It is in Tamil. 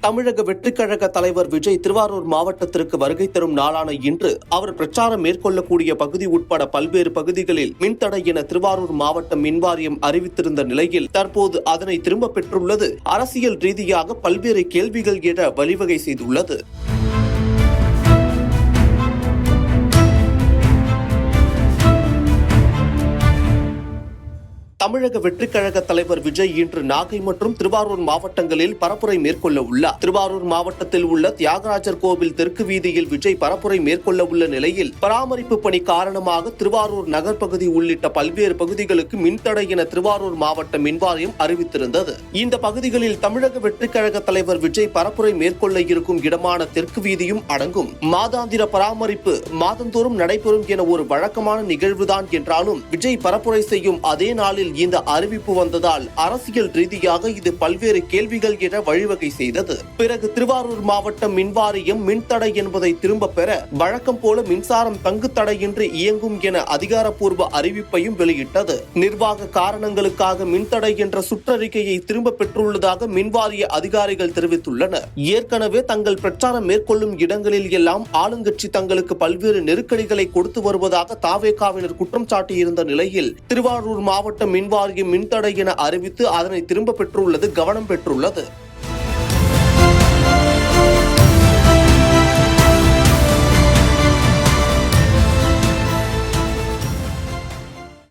தமிழக வெற்றிக்கழக தலைவர் விஜய் திருவாரூர் மாவட்டத்திற்கு வருகை தரும் நாளான இன்று அவர் பிரச்சாரம் மேற்கொள்ளக்கூடிய பகுதி உட்பட பல்வேறு பகுதிகளில் மின்தடை என திருவாரூர் மாவட்ட மின்வாரியம் அறிவித்திருந்த நிலையில் தற்போது அதனை திரும்ப பெற்றுள்ளது. அரசியல் ரீதியாக பல்வேறு கேள்விகள் எழ வழிவகை செய்துள்ளது. தமிழக வெற்றிக்கழக தலைவர் விஜய் இன்று நாகை மற்றும் திருவாரூர் மாவட்டங்களில் பரப்புரை மேற்கொள்ள உள்ளார். திருவாரூர் மாவட்டத்தில் உள்ள தியாகராஜர் கோவில் தெற்கு வீதியில் விஜய் பரப்புரை மேற்கொள்ள உள்ள நிலையில் பராமரிப்பு பணி காரணமாக திருவாரூர் நகர் பகுதி உள்ளிட்ட பல்வேறு பகுதிகளுக்கு மின்தடை என திருவாரூர் மாவட்ட மின்வாரியம் அறிவித்திருந்தது. இந்த பகுதிகளில் தமிழக வெற்றிக்கழக தலைவர் விஜய் பரப்புரை மேற்கொள்ள இருக்கும் இடமான தெற்கு வீதியும் அடங்கும். மாதாந்திர பராமரிப்பு மாதந்தோறும் நடைபெறும் என ஒரு வழக்கமான நிகழ்வுதான் என்றாலும் விஜய் பரப்புரை செய்யும் அதே நாளில் இந்த அறிவிப்பு வந்ததால் அரசியல் ரீதியாக இது பல்வேறு கேள்விகள் என வழிவகை செய்தது. பிறகு திருவாரூர் மாவட்டம் மின்வாரியம் மின்தடை என்பதை திரும்ப பெற வழக்கம் போல மின்சாரம் தங்கு தடையின்றி இயங்கும் என அதிகாரப்பூர்வ அறிவிப்பையும் வெளியிட்டது. நிர்வாக காரணங்களுக்காக மின்தடை என்ற சுற்றறிக்கையை திரும்ப பெற்றுள்ளதாக மின்வாரிய அதிகாரிகள் தெரிவித்துள்ளனர். ஏற்கனவே தங்கள் பிரச்சாரம் மேற்கொள்ளும் இடங்களில் எல்லாம் ஆளுங்கட்சி தங்களுக்கு பல்வேறு நெருக்கடிகளை கொடுத்து வருவதாக தாவேகாவினர் குற்றம் சாட்டியிருந்த நிலையில் திருவாரூர் மாவட்டம் மின்வாரியம் மின்தடை என அறிவித்து அதனை திரும்ப பெற்றுள்ளது கவனம் பெற்றுள்ளது.